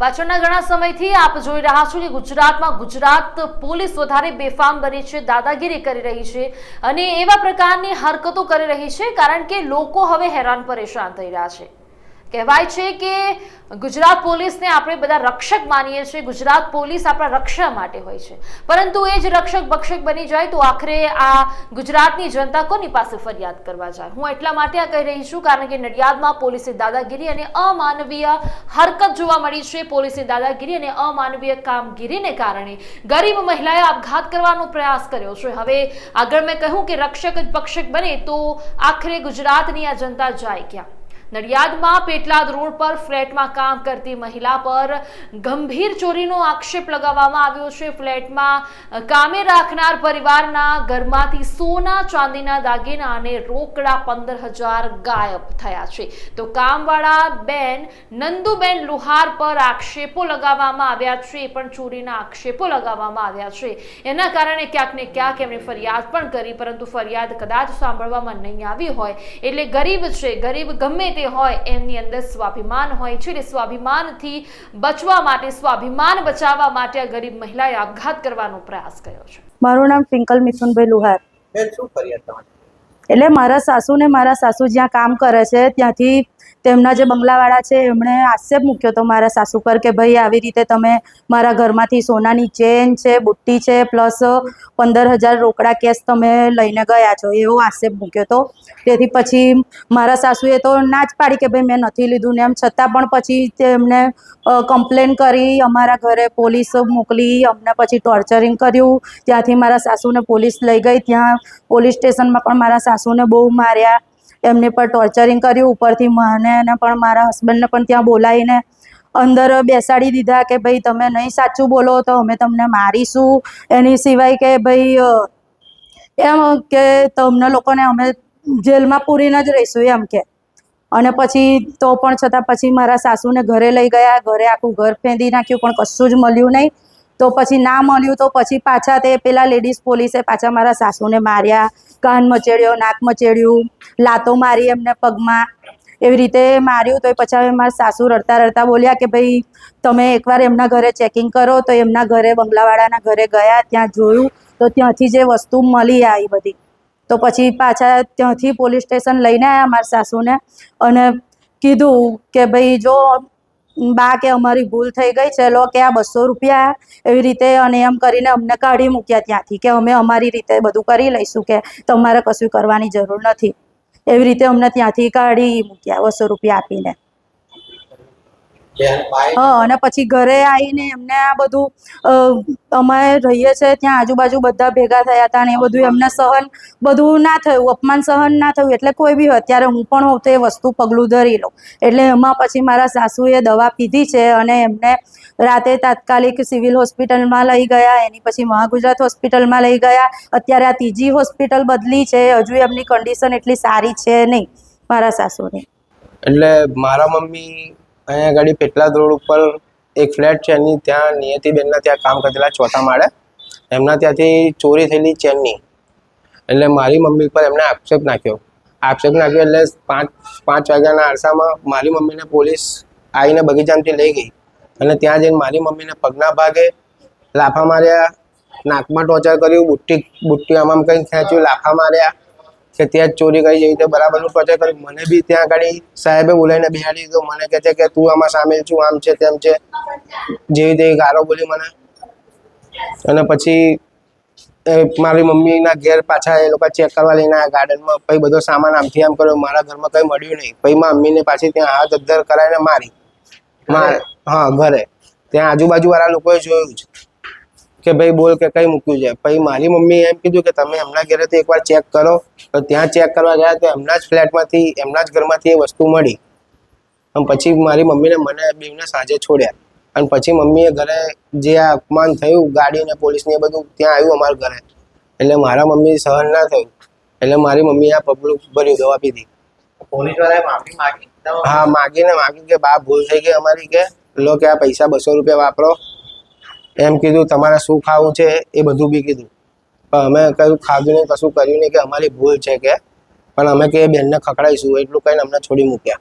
પાછળના ઘણા સમયથી આપ જોઈ રહ્યા છો કે ગુજરાતમાં ગુજરાત પોલીસ વધારે બેફામ બની છે, દાદાગીરી કરી રહી છે અને એવા પ્રકારની હરકતો કરી રહી છે કારણ કે લોકો હવે હેરાન પરેશાન થઈ રહ્યા છે. કહેવાય છે કે ગુજરાત પોલીસને આપણે બધા રક્ષક માનીએ છીએ. ગુજરાત પોલીસ આપણા રક્ષા માટે હોય છે. પરંતુ એ જ રક્ષક ભક્ષક બની જાય તો આખરે આ ગુજરાતની જનતા કોની પાસે ફરિયાદ કરવા જાય? હું એટલા માટે આ કહી રહી છું કારણ કે નડિયાદમાં પોલીસે દાદાગીરી અને અમાનવીય હરકત જોવા મળી છે. પોલીસે દાદાગીરી અને અમાનવીય કામગીરીને કારણે ગરીબ મહિલાએ આપઘાત કરવાનો પ્રયાસ કર્યો છે. હવે આગળ મેં કહ્યું કે રક્ષક જ ભક્ષક બને તો આખરે ગુજરાતની આ જનતા જાય ક્યાં? નડિયાદમાં પેટલાદ રોડ પર ફ્લેટમાં કામ કરતી મહિલા પર ગંભીર ચોરીનો આક્ષેપ લગાવવામાં આવ્યો છે. ફ્લેટમાં કામે રાખનાર પરિવારના ઘરમાંથી સોના, ચાંદીના દાગીના અને રોકડા પંદર હજાર ગાયબ થયા છે. તો કામવાળા બેન, નંદુબેન લુહાર પર આક્ષેપો લગાવવામાં આવ્યા છે. પણ ચોરીના આક્ષેપો લગાવવામાં આવ્યા છે. એના કારણે ક્યાંક ને ક્યાંક એમણે ફરિયાદ પણ કરી, પરંતુ ફરિયાદ કદાચ સાંભળવામાં નહીં આવી હોય. એટલે ગરીબ છે, ગરીબ ગમે તે હોય એમની અંદર સ્વાભિમાન હોય છે. સ્વાભિમાનથી બચવા માટે સ્વાભિમાન બચાવવા માટે આ ગરીબ મહિલાએ આપઘાત કરવાનો પ્રયાસ કર્યો છે. મારું નામ ટ્વિંકલ મિથુનભાઈ લુહાર. એટલે મારા સાસુ ને મારા સાસુ જ્યાં કામ કરે છે ત્યાંથી તેમના જે બંગલાવાળા છે, એમણે આક્ષેપ મૂક્યો હતો મારા સાસુ પર કે ભાઈ, આવી રીતે તમે મારા ઘરમાંથી સોનાની ચેન છે, બુટ્ટી છે, પ્લસ પંદર હજાર રોકડા કેશ તમે લઈને ગયા છો, એવો આક્ષેપ મૂક્યો હતો. તેથી પછી મારા સાસુએ તો ના જ પાડી કે ભાઈ, મેં નથી લીધું ને એમ. છતાં પણ પછી તેમને કમ્પ્લેન કરી, અમારા ઘરે પોલીસ મોકલી, અમને પછી ટોર્ચરિંગ કર્યું. ત્યાંથી મારા સાસુને પોલીસ લઈ ગઈ. ત્યાં પોલીસ સ્ટેશનમાં પણ મારા સાસુને બહુ માર્યા. એમને પણ ટોર્ચરિંગ કર્યું ઉપરથી મને અને પણ મારા હસબન્ડને પણ ત્યાં બોલાવીને અંદર બેસાડી દીધા કે ભાઈ તમે નહીં સાચું બોલો તો અમે તમને મારીશું. એની સિવાય કે ભાઈ એમ કે તમને લોકોને અમે જેલમાં પૂરીને જ રહીશું એમ કે. અને પછી તો પણ છતાં પછી મારા સાસુને ઘરે લઈ ગયા, ઘરે આખું ઘર ફેંદી નાખ્યું, પણ કશું જ મળ્યું નહીં. તો પછી ના મળ્યું તો પછી પાછા તે પેલા લેડીઝ પોલીસે પાછા મારા સાસુને માર્યા. કાન મચેડ્યો નાક મચેડ્યું લાતો મારી એમને પગમાં. એવી રીતે માર્યું તો પછી મારા સાસુ રડતા રડતા બોલ્યા કે ભાઈ, તમે એકવાર એમના ઘરે ચેકિંગ કરો તો એમના ઘરે, બંગલાવાળાના ઘરે ગયા, ત્યાં જોયું તો ત્યાંથી જે વસ્તુ મળી આવી બધી. તો પછી પાછા ત્યાંથી પોલીસ સ્ટેશન લઈને આવ્યા મારા સાસુને અને કીધું કે ભાઈ, જો બા કે અમારી ભૂલ થઈ ગઈ છે, લો કે આ બસો રૂપિયા એવી રીતે અને એમ કરીને અમને કાઢી મૂક્યા ત્યાંથી કે અમે અમારી રીતે બધું કરી લઈશું કે તમારે કશું કરવાની જરૂર નથી. એવી રીતે અમને ત્યાંથી કાઢી મૂક્યા બસો રૂપિયા આપીને. હા અને પછી ઘરે આવીને એમને આ બધું અમે રહીએ છીએ ત્યાં આજુબાજુ બધા ભેગા થયા હતા અને એ બધું એમને સહન બધું ના થયું અપમાન સહન ના થયું એટલે કોઈ બી અત્યારે હું પણ હોઉં તો એ વસ્તુ પગલું ધરી લઉં. એટલે એમાં પછી મારા સાસુએ દવા પીધી છે અને એમને રાતે તાત્કાલિક સિવિલ હોસ્પિટલમાં લઈ ગયા એની પછી મહાગુજરાત હોસ્પિટલમાં લઈ ગયા. અત્યારે આ ત્રીજી હોસ્પિટલ બદલી છે હજુ એમની કન્ડિશન એટલી સારી છે નહીં મારા સાસુની. એટલે મારા મમ્મી અહીંયા આગળ પેટલાદ રોડ ઉપર એક ફ્લેટ છે એની. ત્યાં નિયતિબેનના ત્યાં કામ કરેલા ચોથા માળે. એમના ત્યાંથી ચોરી થયેલી ચેનની. એટલે મારી મમ્મી પર એમણે આક્ષેપ નાખ્યો. આક્ષેપ નાખ્યો એટલે પાંચ પાંચ વાગ્યાના આરસામાં મારી મમ્મીને પોલીસ આવીને બગીચામાંથી લઈ ગઈ. અને ત્યાં જઈને મારી મમ્મીને પગના ભાગે લાફા માર્યા, નાકમાં ટોર્ચર કર્યું, બુટ્ટી બુટ્ટી આમ આમ કંઈ ખેંચ્યું, લાફા માર્યા. કે ત્યાં જ ચોરી કરી જેવી રીતે બરાબરનું ટોર્ચર કર્યું મને બી ત્યાં આગળ સાહેબે બોલાવીને બિહાડી દીધો મને કહે છે કે તું આમાં સામેલ છું આમ છે તેમ છે. જેવી તેવી ગારો બોલી મને. અને પછી મારી મમ્મીના ઘેર પાછા એ લોકો ચેક કરવા લઈને આવ્યા ગાર્ડનમાં પછી બધો સામાન આમથી આમ કર્યો મારા ઘરમાં કંઈ મળ્યું નહીં. પછી મારા મમ્મીને પાછી ત્યાં હાથ અદ્ધર કરાવીને મારી. માર હા ઘરે. ત્યાં આજુબાજુ વાળા લોકોએ જોયું જ. કે ભાઈ બોલ કે કઈ મૂક્યું છે? પછી મારી મમ્મી એમ કીધું કે તમે એમના ઘરેથી એકવાર ચેક કરો. તો ત્યાં ચેક કરવા ગયા તો એમના જ ફ્લેટમાંથી એમના જ ઘરમાંથી એ વસ્તુ મળી. અને પછી મારી મમ્મીને મને બેવને સાંજે છોડ્યા. અને પછી મમ્મીએ ઘરે જે આ અપમાન થયું ગાડી પોલીસને પોલીસ એ બધું ત્યાં આવ્યું અમારા ઘરે. એટલે મારા મમ્મી સહન ના થયું. એટલે મારી મમ્મીએ આ પગલું ભર્યું દવા પીધી. હા માગીને માગી કે બા ભૂલ થઈ ગઈ અમારી કે? લો કે આ પૈસા બસો રૂપિયા વાપરો. એમ કીધું, તમારે શું ખાવું છે? એ બધું બી કીધું. પણ અમે કયું ખાધું નહીં, કશું કર્યું નહીં કે અમારી ભૂલ છે કે. પણ અમે કે બેનને ખખડાઈશું. એટલું કહીને અમને છોડી મૂક્યા.